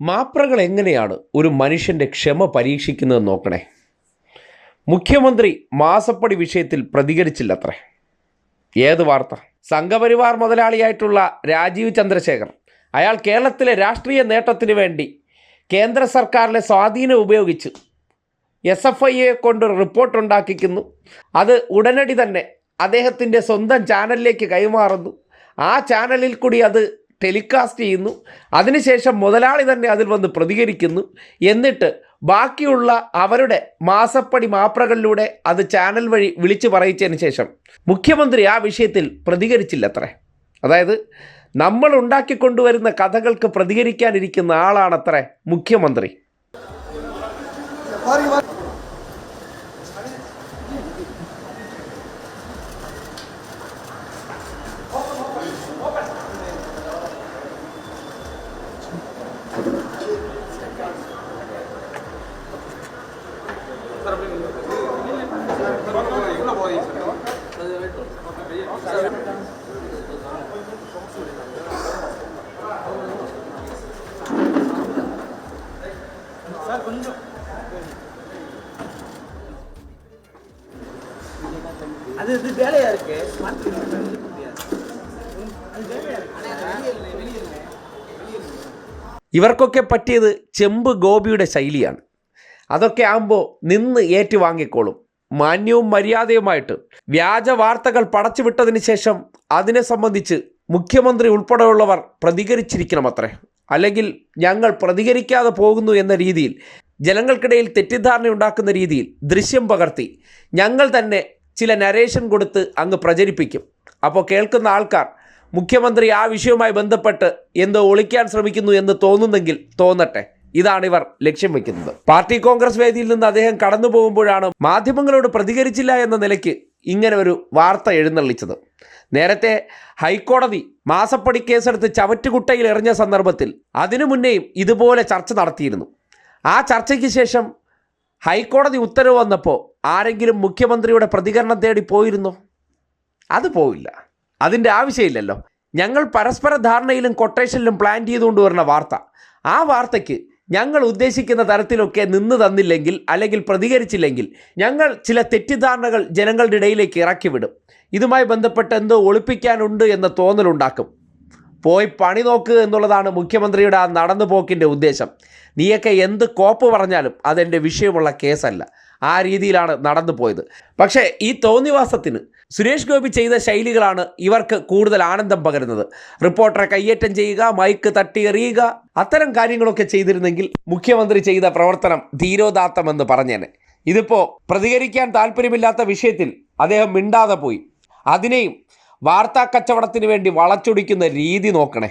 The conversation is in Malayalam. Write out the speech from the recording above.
മാപ്രകൾ എങ്ങനെയാണ് ഒരു മനുഷ്യന്റെ ക്ഷമ പരീക്ഷിക്കുന്നത് നോക്കണേ? മുഖ്യമന്ത്രി മാസപ്പടി വിഷയത്തിൽ പ്രതികരിച്ചില്ലത്രേ. ഏത് വാർത്ത? സംഘപരിവാർ മുതലാളിയായിട്ടുള്ള രാജീവ് ചന്ദ്രശേഖർ അയാൾ കേരളത്തിലെ രാഷ്ട്രീയ നേട്ടത്തിന് വേണ്ടി കേന്ദ്ര സർക്കാരിലെ സ്വാധീനം ഉപയോഗിച്ച് എസ് എഫ് ഐയെ കൊണ്ട് റിപ്പോർട്ട് ഉണ്ടാക്കിക്കുന്നു അത് ഉടനടി തന്നെ അദ്ദേഹത്തിന്റെ സ്വന്തം ചാനലിലേക്ക് കൈമാറുന്നു. ആ ചാനലിൽ കൂടി അത് ടെലികാസ്റ്റ് ചെയ്യുന്നു. അതിനുശേഷം മുതലാളി തന്നെ അതിൽ വന്ന് പ്രതികരിക്കുന്നു. എന്നിട്ട് ബാക്കിയുള്ള അവരുടെ മാസപ്പടി മാപ്രകളിലൂടെ അത് ചാനൽ വഴി വിളിച്ചു പറയിച്ചതിന് ശേഷം മുഖ്യമന്ത്രി ആ വിഷയത്തിൽ പ്രതികരിച്ചില്ലത്രേ. അതായത് നമ്മൾ ഉണ്ടാക്കിക്കൊണ്ടുവരുന്ന കഥകൾക്ക് പ്രതികരിക്കാനിരിക്കുന്ന ആളാണത്രേ മുഖ്യമന്ത്രി. அது இது வேலையா இருக்கு மாத்தி இருக்க முடியாது அது வேலையா இருக்கு ഇവർക്കൊക്കെ പറ്റിയത് ചെമ്പ് ഗോപിയുടെ ശൈലിയാണ് അതൊക്കെ ആകുമ്പോൾ നിന്ന് ഏറ്റുവാങ്ങിക്കോളും. മാന്യവും മര്യാദയുമായിട്ട്. വ്യാജ വാർത്തകൾ പടച്ചുവിട്ടതിന് ശേഷം അതിനെ സംബന്ധിച്ച് മുഖ്യമന്ത്രി ഉൾപ്പെടെയുള്ളവർ പ്രതികരിച്ചിരിക്കണം അത്രേ അല്ലെങ്കിൽ ഞങ്ങൾ പ്രതികരിക്കാതെ പോകുന്നു എന്ന രീതിയിൽ ജനങ്ങൾക്കിടയിൽ തെറ്റിദ്ധാരണ ഉണ്ടാക്കുന്ന രീതിയിൽ ദൃശ്യം പകർത്തി ഞങ്ങൾ തന്നെ ചില നരേഷൻ കൊടുത്ത് അങ്ങ് പ്രചരിപ്പിക്കും. അപ്പോൾ കേൾക്കുന്ന ആൾക്കാർ മുഖ്യമന്ത്രി ആ വിഷയവുമായി ബന്ധപ്പെട്ട് എന്തോ ഒളിക്കാൻ ശ്രമിക്കുന്നു എന്ന് തോന്നുന്നെങ്കിൽ തോന്നട്ടെ. ഇതാണ് ഇവർ ലക്ഷ്യം വെക്കുന്നത്. പാർട്ടി കോൺഗ്രസ് വേദിയിൽ നിന്ന് അദ്ദേഹം കടന്നു പോകുമ്പോഴാണ് മാധ്യമങ്ങളോട് പ്രതികരിച്ചില്ല എന്ന നിലയ്ക്ക് ഇങ്ങനെ ഒരു വാർത്ത എഴുന്നള്ളിച്ചത്. നേരത്തെ ഹൈക്കോടതി മാസപ്പടി കേസെടുത്ത് ചവറ്റുകുട്ടയിൽ എറിഞ്ഞ സന്ദർഭത്തിൽ അതിനു മുന്നേയും ഇതുപോലെ ചർച്ച നടത്തിയിരുന്നു. ആ ചർച്ചയ്ക്ക് ശേഷം ഹൈക്കോടതി ഉത്തരവ് വന്നപ്പോൾ ആരെങ്കിലും മുഖ്യമന്ത്രിയുടെ പ്രതികരണം തേടി പോയിരുന്നോ? അത് പോവില്ല. അതിന്റെ ആവശ്യമില്ലല്ലോ. ഞങ്ങൾ പരസ്പര ധാരണയിലും കൊട്ടേഷനിലും പ്ലാൻ ചെയ്തുകൊണ്ട് വരുന്ന വാർത്ത. ആ വാർത്തയ്ക്ക് ഞങ്ങൾ ഉദ്ദേശിക്കുന്ന തരത്തിലൊക്കെ നിന്ന് തന്നില്ലെങ്കിൽ അല്ലെങ്കിൽ പ്രതികരിച്ചില്ലെങ്കിൽ ഞങ്ങൾ ചില തെറ്റിദ്ധാരണകൾ ജനങ്ങളുടെ ഇടയിലേക്ക് ഇറക്കിവിടും. ഇതുമായി ബന്ധപ്പെട്ട് എന്തോ ഒളിപ്പിക്കാനുണ്ട് എന്ന തോന്നലുണ്ടാക്കും. പോയി പണി നോക്ക് എന്നുള്ളതാണ് മുഖ്യമന്ത്രിയുടെ ആ നടന്നുപോക്കിന്റെ ഉദ്ദേശം. നീയൊക്കെ എന്ത് കോപ്പ് പറഞ്ഞാലും അതെന്റെ വിഷയമുള്ള കേസല്ല. ആ രീതിയിലാണ് നടന്നു പോയത്. പക്ഷേ ഈ തോന്നിവാസത്തിന് സുരേഷ് ഗോപി ചെയ്ത ശൈലികളാണ് ഇവർക്ക് കൂടുതൽ ആനന്ദം പകരുന്നത്. റിപ്പോർട്ടറെ കയ്യേറ്റം ചെയ്യുക മൈക്ക് തട്ടി എറിയുക അത്തരം കാര്യങ്ങളൊക്കെ ചെയ്തിരുന്നെങ്കിൽ മുഖ്യമന്ത്രി ചെയ്ത പ്രവർത്തനം ധീരോദാത്തമെന്ന് പറഞ്ഞേനെ. ഇതിപ്പോൾ പ്രതികരിക്കാൻ താല്പര്യമില്ലാത്ത വിഷയത്തിൽ അദ്ദേഹം മിണ്ടാതെ പോയി. അതിനെയും വാർത്താ കച്ചവടത്തിന് വേണ്ടി വളച്ചൊടിക്കുന്ന രീതി നോക്കണേ.